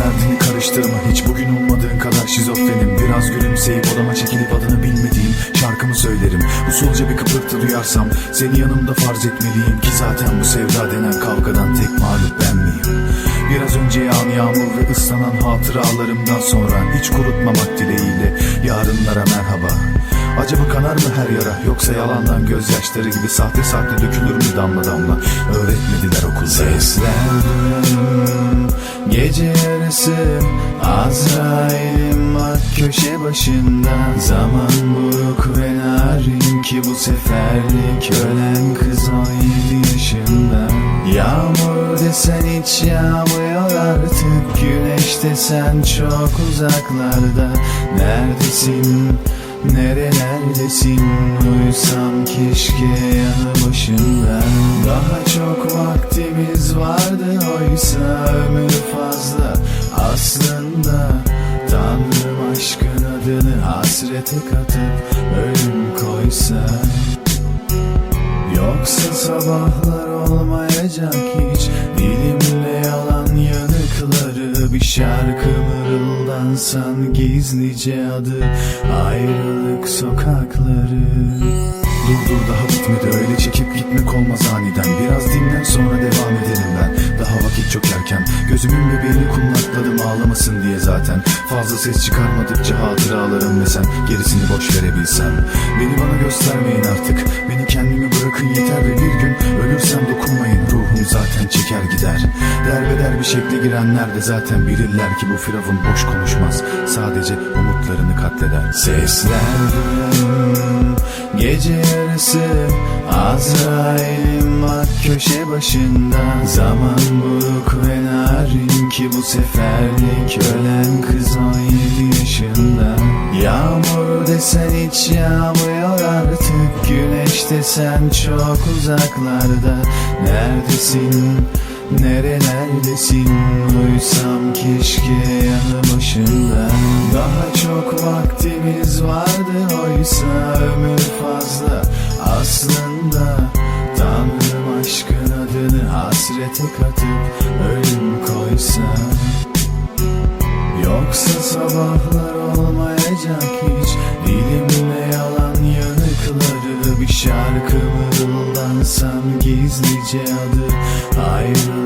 derdini karıştırma Hiç bugün olmadığın kadar şizofrenim Biraz gülümseyip odama çekilip adını bilmediğim Şarkımı söylerim Usulca bir kıpırtı duyarsam Seni yanımda farz etmeliyim Ki zaten bu sevda denen kavgadan tek mağlup ben miyim? Biraz önce yağan yağmur ve ıslanan hatıralarımdan sonra Hiç kurutmamak dileğiyle Kanar mı her yara? Yoksa yalandan gözyaşları gibi sahte sahte dökülür mü damla damla? Öğretmediler okulda Sesler duyarım gece yarısı Azrail'im bak köşe başında. Zaman buruk ve narin ki bu seferlik ölen kız 17 yaşında. Yağmur desen hiç yağmıyor artık. Güneş desen çok uzaklarda. Neredesin Nerelerdesin? Uysam keşke yanı başında. Daha çok vaktimiz vardı Oysa ömür fazla. Aslında Tanrım aşkın adını hasrete katıp Ölüm koysa. Yoksa sabahlar olmayacak hiç. Yalan yanıkları Bir şarkı mırıldansan gizlice adı Ayrılık sokakları. Dur dur daha bitmedi öyle çekip gitmek olmaz aniden. Biraz dinlen sonra devam ederim ben. Daha vakit çok erken. Gözümün bebeğini kumlakladım ağlamasın diye zaten. Fazla ses çıkarmadıkça hatıralarım ve sen Gerisini boş verebilsem. Beni bana göstermeyin artık. Beni kendime bırakın yeter bir şekle girenler de zaten bilirler ki bu firavun boş konuşmaz. Sadece umutlarını katleder. Sesler duyarım Gece yarısı Azrail'im bak köşe başında. Zaman buruk ve narin ki bu seferlik ölen kız 17 yaşında. Yağmur desen hiç yağmıyor artık. Güneş desen çok uzaklarda. Neredesin Nerelerdesin? Uysam keşke yanı başında Daha çok vaktimiz vardı Oysa ömür fazla. Aslında Tanrım aşkın adını hasrete katıp Ölüm koysa Yoksa sabahlar olmayacak hiç. Dilimle yalan yanıkları Bir şarkı mırıldansam gizlice adı sokakları